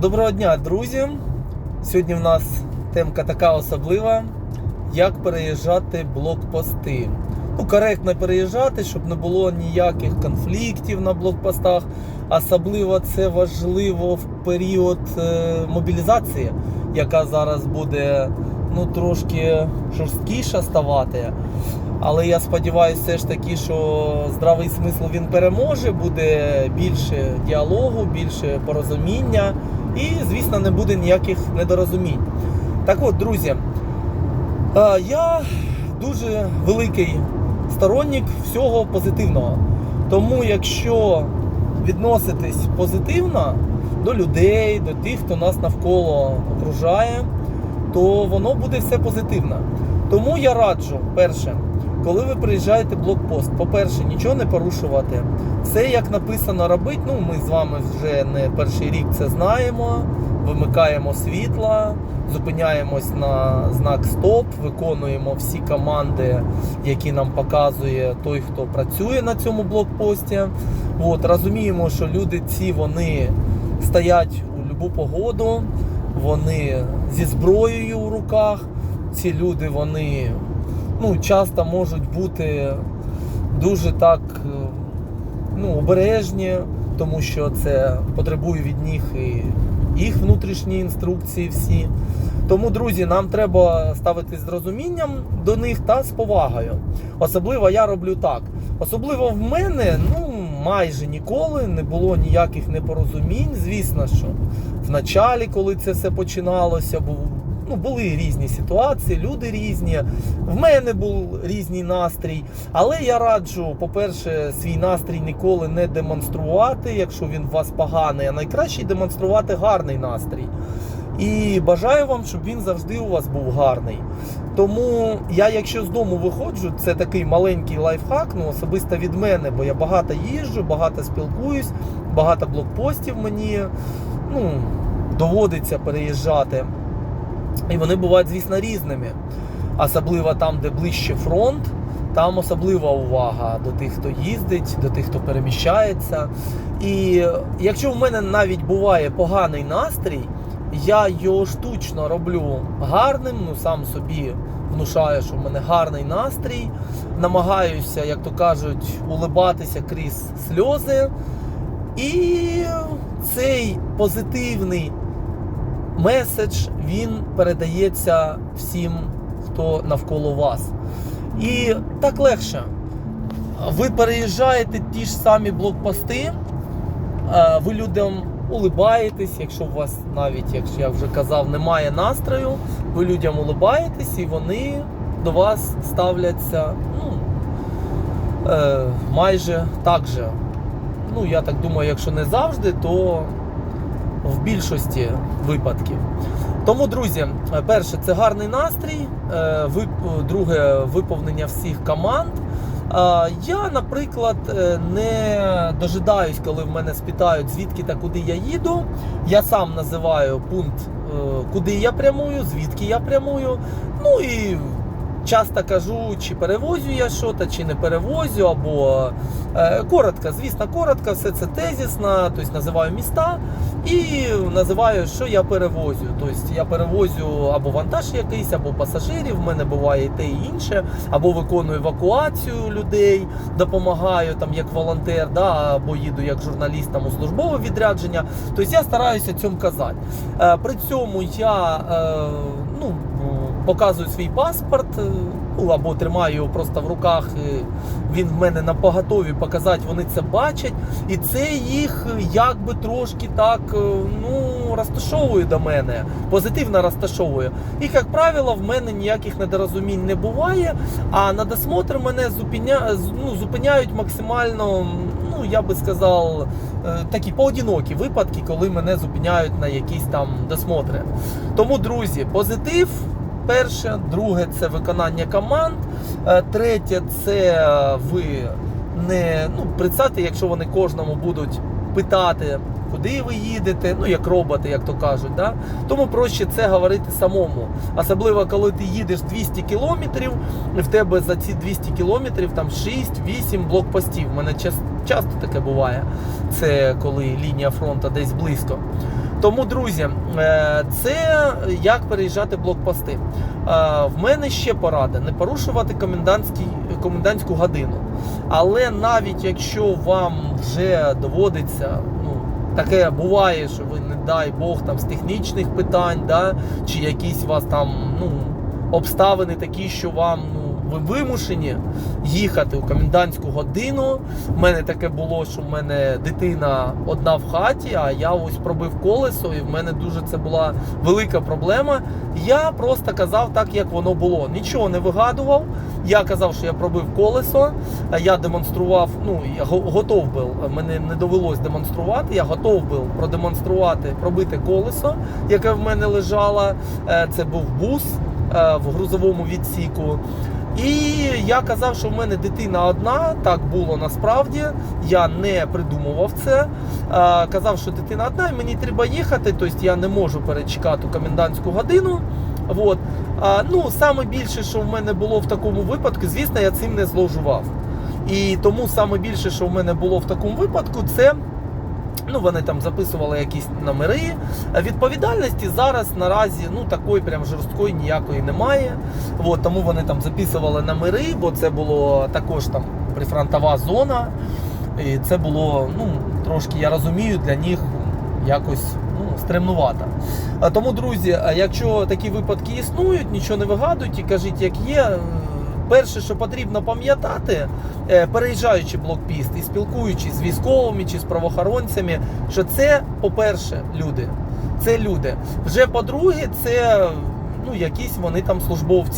Доброго дня, друзі! Сьогодні в нас темка така особлива, як переїжджати блокпости. Ну, коректно переїжджати, щоб не було ніяких конфліктів на блокпостах. Особливо це важливо в період е, мобілізації, яка зараз буде ну, трошки жорсткіша ставати. Але я сподіваюся, все ж таки, що здравий смисл він переможе, буде більше діалогу, більше порозуміння і, звісно, не буде ніяких недорозумінь. Так от, друзі, е, я дуже великий сторонник всього позитивного. Тому, якщо відноситись позитивно до людей, до тих, хто нас навколо окружає, то воно буде все позитивно. Тому я раджу, перше, коли ви приїжджаєте в блокпост, по-перше, нічого не порушувати. Все як написано робити. Ну, ми з вами вже не перший рік це знаємо. Вимикаємо світла, зупиняємось на знак стоп, виконуємо всі команди, які нам показує той, хто працює на цьому блокпості. От, розуміємо, що люди ці вони стоять у любу погоду, вони зі зброєю у руках. Ці люди вони ну, часто можуть бути дуже так е, ну, обережні, тому що це потребує від них і їх внутрішні інструкції всі. Тому, друзі, нам треба ставитись з розумінням до них та з повагою. Особливо я роблю так. Особливо в мене, ну майже ніколи не було ніяких непорозумінь. Звісно, що в началі, коли це все починалося, був ну, були різні ситуації, люди різні. В мене був різний настрій. Але я раджу, по-перше, свій настрій ніколи не демонструвати, якщо він у вас поганий, а найкраще демонструвати гарний настрій. І бажаю вам, щоб він завжди у вас був гарний. Тому я, якщо з дому виходжу, це такий маленький лайфхак, ну особисто від мене, бо я багато їжджу, багато спілкуюсь, багато блокпостів мені ну, доводиться переїжджати. І вони бувають, звісно, різними. Особливо там, де ближче фронт, там особлива увага до тих, хто їздить, до тих, хто переміщається. І якщо в мене навіть буває поганий настрій, я його штучно роблю гарним, ну сам собі внушаю, що в мене гарний настрій. Намагаюся, як то кажуть, улибатися крізь сльози. І цей позитивний меседж він передається всім, хто навколо вас. І так легше. Ви переїжджаєте ті ж самі блокпости, е, ви людям улибаєтесь, якщо у вас навіть, як я вже казав, немає настрою, ви людям улибаєтесь і вони до вас ставляться ну, е, майже так же. Ну, я так думаю, якщо не завжди, то в більшості випадків. Тому, друзі, перше, це гарний настрій, е, друге виповнення всіх команд. А, Я, наприклад, е, не дожидаюсь, коли в мене спитають, звідки та куди я їду. Я сам називаю пункт, е, куди я прямую, звідки я прямую. Ну і часто кажу, чи перевозю я щось, чи не перевозю, або е, коротко, звісно, коротко, все це тезісно, тобто називаю міста і називаю, що я перевозю. Тобто я перевозю або вантаж якийсь, або пасажирів. В мене буває і те і інше, або виконую евакуацію людей, допомагаю там як волонтер, да, або їду як журналіст там у службове відрядження. Тобто я стараюся цьому казати. Е, При цьому я е, показую свій паспорт. е, Ну, або тримаю його просто в руках, він в мене на поготові показати, вони це бачать, і це їх якби трошки так е, ну, розташовує до мене, позитивно розташовує. І, як правило, в мене ніяких недорозумінь не буває, а на досмотр мене зупиня... ну, зупиняють максимально, ну, я би сказав, е, такі поодинокі випадки, коли мене зупиняють на якісь там досмотри. Тому, друзі, позитив. Перше, друге це виконання команд. Е, Третє це ви не ну, представте, якщо вони кожному будуть питати, куди ви їдете, ну як роботи, як то кажуть. Да? Тому проще це говорити самому. Особливо, коли ти їдеш 200 кілометрів, в тебе за ці 200 кілометрів там 6-8 блокпостів. У мене часто таке буває. Це коли лінія фронту десь близько. Тому, друзі, е, це як переїжджати блокпости. Е, В мене ще порада: не порушувати комендантську годину. Але навіть якщо вам вже доводиться, ну таке буває, що ви не дай Бог там з технічних питань, да, чи якісь у вас там ну, обставини такі, що вам ну, ви вимушені їхати у комендантську годину. У мене таке було, що в мене дитина одна в хаті, а я ось пробив колесо, і в мене дуже це була велика проблема. Я просто казав так, як воно було. Нічого не вигадував. Я казав, що я пробив колесо, я демонстрував, ну я готов був, мене не довелось демонструвати. Я готов був продемонструвати, пробити колесо, яке в мене лежало. Е, Це був бус е, в грузовому відсіку. І я казав, що в мене дитина одна, так було насправді. Я не придумував це. Е, Казав, що дитина одна, і мені треба їхати, тобто я не можу перечекати комендантську годину. Вот. А, ну, саме більше, що в мене було в такому випадку, звісно, я цим не зловжував. І тому саме більше, що в мене було в такому випадку, це. Ну, вони там записували якісь номери. А Відповідальності зараз наразі ну такої прям жорсткої ніякої немає. От, тому вони там записували номери, бо це було також там прифронтова зона. І це було ну, трошки, я розумію, для них якось ну, стремнувато. А Тому, друзі, якщо такі випадки існують, нічого не вигадуйте, кажіть, як є. Перше, що потрібно пам'ятати, е, переїжджаючи блокпіст і спілкуючись з військовими чи з правоохоронцями, що це, по-перше, люди. Це люди. Вже по-друге, це ну, якісь вони там службовці.